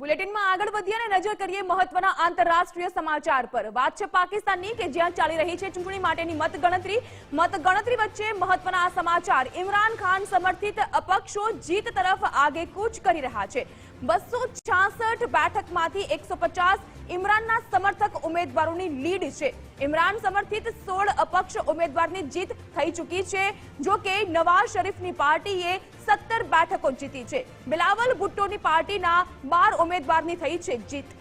બુલેટિનમાં આગળ વધીએ અને નજર કરીએ મહત્વના આંતરરાષ્ટ્રીય સમાચાર પર. વાત છે પાકિસ્તાનની કે જ્યાં ચાલી રહી છે ચૂંટણી માટેની મતગણતરી. મતગણતરી વચ્ચે મહત્વના સમાચાર. ઇમરાન ખાન સમર્થિત અપક્ષો જીત તરફ આગેકૂચ કરી રહ્યા છે. બસો છાસઠ બેઠકમાંથી એકસો પચાસ ઇમરાનના સમર્થક ઉમેદવારોની લીડ છે. ઇમરાન સમર્થિત સોળ અપક્ષ ઉમેદવારની જીત થઈ ચૂકી છે. જો કે નવાઝ શરીફની પાર્ટીએ સત્તર બેઠકો જીતી છે. બિલાવલ ભુટ્ટોની પાર્ટીના બાર ઉમેદવારની થઈ છે જીત.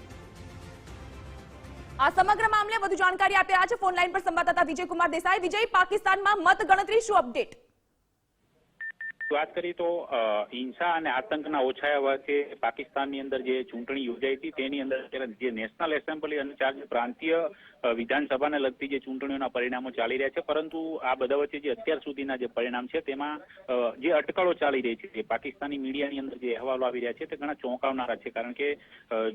આ સમગ્ર મામલે વધુ જાણકારી આપી રહ્યા છે ફોન લાઈન પર સંવાદદાતા વિજય કુમાર દેસાઈ. વિજય, પાકિસ્તાનમાં મતગણતરી શું અપડેટ? વાત કરીએ તો હિંસા અને આતંકના ઓછાયા વચ્ચે પાકિસ્તાનની અંદર જે ચૂંટણી યોજાઈ હતી, તેની અંદર જે નેશનલ એસેમ્બલી અને ચાર પ્રાંતીય વિધાનસભાને લગતી જે ચૂંટણીઓના પરિણામો ચાલી રહ્યા છે, પરંતુ આ બધા વચ્ચે જે અત્યાર સુધીના જે પરિણામ છે, તેમાં જે અટકળો ચાલી રહી છે, જે પાકિસ્તાની મીડિયાની અંદર જે અહેવાલો આવી રહ્યા છે, તે ઘણા ચોંકાવનારા છે, કારણ કે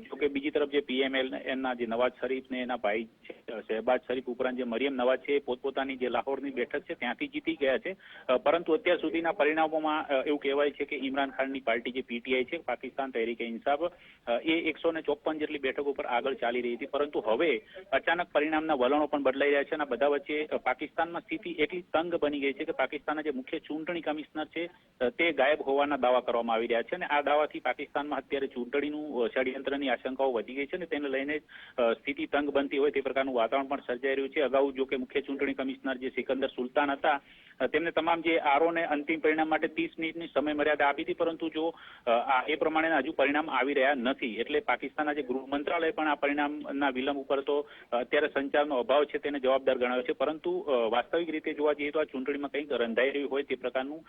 જો કે બીજી તરફ જે પીએમએલ એના જે નવાઝ શરીફ ને એના ભાઈ છે શહેબાજ શરીફ ઉપરાંત જે મરિયમ નવાઝ છે પોતપોતાની જે લાહોરની બેઠક છે, ત્યાંથી જીતી ગયા છે પરંતુ અત્યાર સુધીના પરિણામોમાં અ, એવું કહેવાય છે કે ઇમરાન ખાનની પાર્ટી જે પીટીઆઈ છે પાકિસ્તાન તહેરીકે ઇન્સાફ એ એકસો ને ચોપન જેટલી બેઠકો પર આગળ ચાલી રહી હતી. પરંતુ હવે અચાનક પરિણામના વલણો પણ બદલાઈ રહ્યા છે અને બધા વચ્ચે પાકિસ્તાનમાં સ્થિતિ એટલી તંગ બની ગઈ છે કે પાકિસ્તાનના જે મુખ્ય ચૂંટણી કમિશનર છે તે ગાયબ હોવાના દાવા કરવામાં આવી રહ્યા છે અને આ દાવાથી પાકિસ્તાનમાં અત્યારે ચૂંટણીનું ષડયંત્રની આશંકાઓ વધી ગઈ છે અને તેને લઈને સ્થિતિ તંગ બનતી હોય તે પ્રકારનું વાતાવરણ પણ સર્જાઈ રહ્યું છે. અગાઉ જો કે મુખ્ય ચૂંટણી કમિશનર જે સિકંદર સુલતાન હતા તેમને તમામ જે આરોને અંતિમ પરિણામ માટે ત્રીસ મિનિટની સમય મર્યાદા આપી હતી, પરંતુ જો એ પ્રમાણે હજુ પરિણામ આવી રહ્યા નથી, એટલે પાકિસ્તાનના જે ગૃહ મંત્રાલય પણ આ પરિણામના વિલંબ ઉપર તો અત્યારે સંચારનો અભાવ છે તેને જવાબદાર ગણાવ્યો છે, પરંતુ વાસ્તવિક રીતે જોવા જઈએ તો આ ચૂંટણીમાં કંઈક રંધાઈ રહ્યું હોય તે પ્રકારનું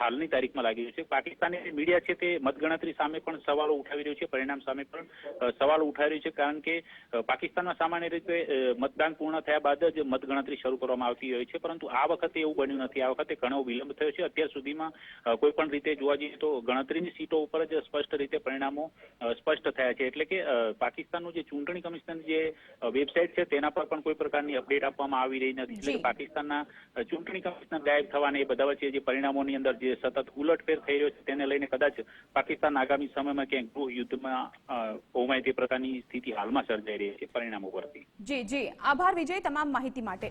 હાલની તારીખમાં લાગી રહ્યું છે. પાકિસ્તાની મીડિયા છે તે મતગણતરી સામે પણ સવાલો ઉઠાવી રહ્યું છે, પરિણામ સામે પણ સવાલો ઉઠાવી રહ્યું છે, કારણ કે પાકિસ્તાનમાં સામાન્ય રીતે મતદાન પૂર્ણ થયા બાદ જ મતગણતરી શરૂ કરવામાં આવતી હોય છે, પરંતુ આ વખતે એવું બન્યું નથી. આ વખતે ઘણો વિલંબ થયો છે. અત્યાર સુધીમાં કોઈ પણ રીતે જોવા જઈએ તો ગણતરીની સીટો ઉપર જ સ્પષ્ટ રીતે પરિણામો સ્પષ્ટ થયા છે. એટલે કે પાકિસ્તાનનું જે ચૂંટણી કમિશન જે વેબસાઇટ છે તેના પર પણ કોઈ પ્રકારની અપડેટ આપવામાં આવી રહી નથી. એટલે પાકિસ્તાનના ચૂંટણી કમિશનર ગાયબ થવાને એ બધા વચ્ચે જે પરિણામોની અંદર જે સતત ઉલટફેર થઈ રહ્યો છે તેને લઈને કદાચ પાકિસ્તાન આગામી સમયમાં ક્યાંક ગૃહ યુદ્ધમાં અ, હોમાય તે પ્રકારની સ્થિતિ હાલમાં સર્જાઈ રહી છે પરિણામો પરથી. જી જી. આભાર વિજય તમામ માહિતી માટે.